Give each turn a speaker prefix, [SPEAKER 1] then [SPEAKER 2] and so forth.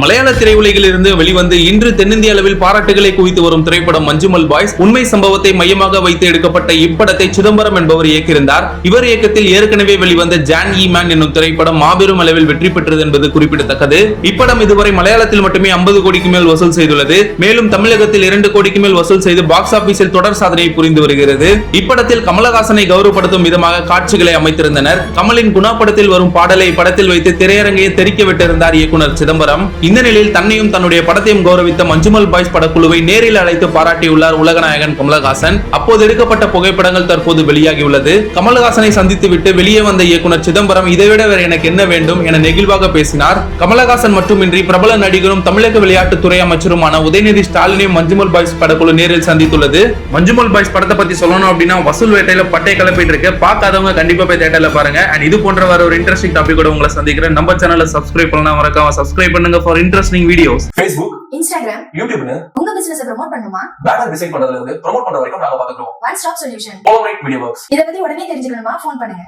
[SPEAKER 1] மலையாள திரையுலகில் இருந்து வெளிவந்து இன்று தென்னிந்திய அளவில் பாராட்டுகளை குவித்து வரும் திரைப்படம் மஞ்சுமல் பாய்ஸ் உண்மை சம்பவத்தை மையமாக வைத்து எடுக்கப்பட்ட இப்படத்தை சிதம்பரம் என்பவர் இயக்கியிருந்தார். இவர் இயக்கத்தில் ஏற்கனவே வெளிவந்த ஜான் இ மேன் என்னும் திரைப்படம் மாபெரும் அளவில் வெற்றி பெற்றது என்பது குறிப்பிடத்தக்கது. இப்படம் இதுவரை மலையாளத்தில் மட்டுமே 50 கோடிக்கு மேல் வசூல் செய்துள்ளது. மேலும் தமிழகத்தில் இரண்டு கோடிக்கு மேல் வசூல் செய்து பாக்ஸ் ஆபீஸில் தொடர் சாதனையை புரிந்து வருகிறது. இப்படத்தில் கமலஹாசனை கௌரவப்படுத்தும் விதமாக காட்சிகளை அமைத்திருந்தனர். கமலின் குணா படத்தில் வரும் பாடலை படத்தில் வைத்து திரையரங்கையை தெரிக்க விட்டிருந்தார் இயக்குனர் சிதம்பரம். இந்த நிலையில் தன்னையும் தன்னுடைய படத்தையும் கௌரவித்த மஞ்சுமல் பாய்ஸ் படக்குழுவை நேரில் அழைத்து பாராட்டியுள்ளார் உலகநாயகன் கமலஹாசன். அப்போது எடுக்கப்பட்ட புகைப்படங்கள் தற்போது வெளியாகியுள்ளது. கமலஹாசனை சந்தித்துவிட்டு வெளியே வந்த இயக்குனர் சிதம்பரம் இதைவிட வேற எனக்கு என்ன வேண்டும்? என நெகிழ்வாக பேசினார். கமலஹாசன் மட்டுமின்றி பிரபல நடிகரும் தமிழக விளையாட்டுத்துறை அமைச்சருமான உதயநிதி ஸ்டாலினையும் மஞ்சுமல் பாய்ஸ் படக்குழு நேரில் சந்தித்துள்ளது. மஞ்சுமல் பாய்ஸ் படத்தை பத்தி சொல்லணும் அப்படின்னா வசூல் வேட்டையில பட்டை கிளப்பிட்டு இருக்கு. பார்க்காதவங்க கண்டிப்பா போய் தேட்டர்ல பாருங்க. அண்ட் இது போன்ற ஒரு இன்ட்ரெஸ்டிங் டாபிக் உங்களை சந்திக்கிறேன். நம்ம சேனலை சப்ஸ்கிரைப் பண்ணலாம். மறக்காம சப்ஸ்கிரைப் பண்ணுங்க for interesting videos
[SPEAKER 2] Facebook
[SPEAKER 3] Instagram
[SPEAKER 2] யூடியூப்னு
[SPEAKER 3] உங்க பிசினஸ் ப்ரோமோட் பண்ணுமா?
[SPEAKER 2] பேனர் டிசைன் பண்றதுல இருந்து ப்ரோமோட் பண்ற வரைக்கும் நாங்க பாத்துக்கிறோம்
[SPEAKER 3] one stop solution
[SPEAKER 2] Polarite video works
[SPEAKER 3] இத பத்தி உடனே தெரிஞ்சுக்கணுமா? ஃபோன் பண்ணுங்க.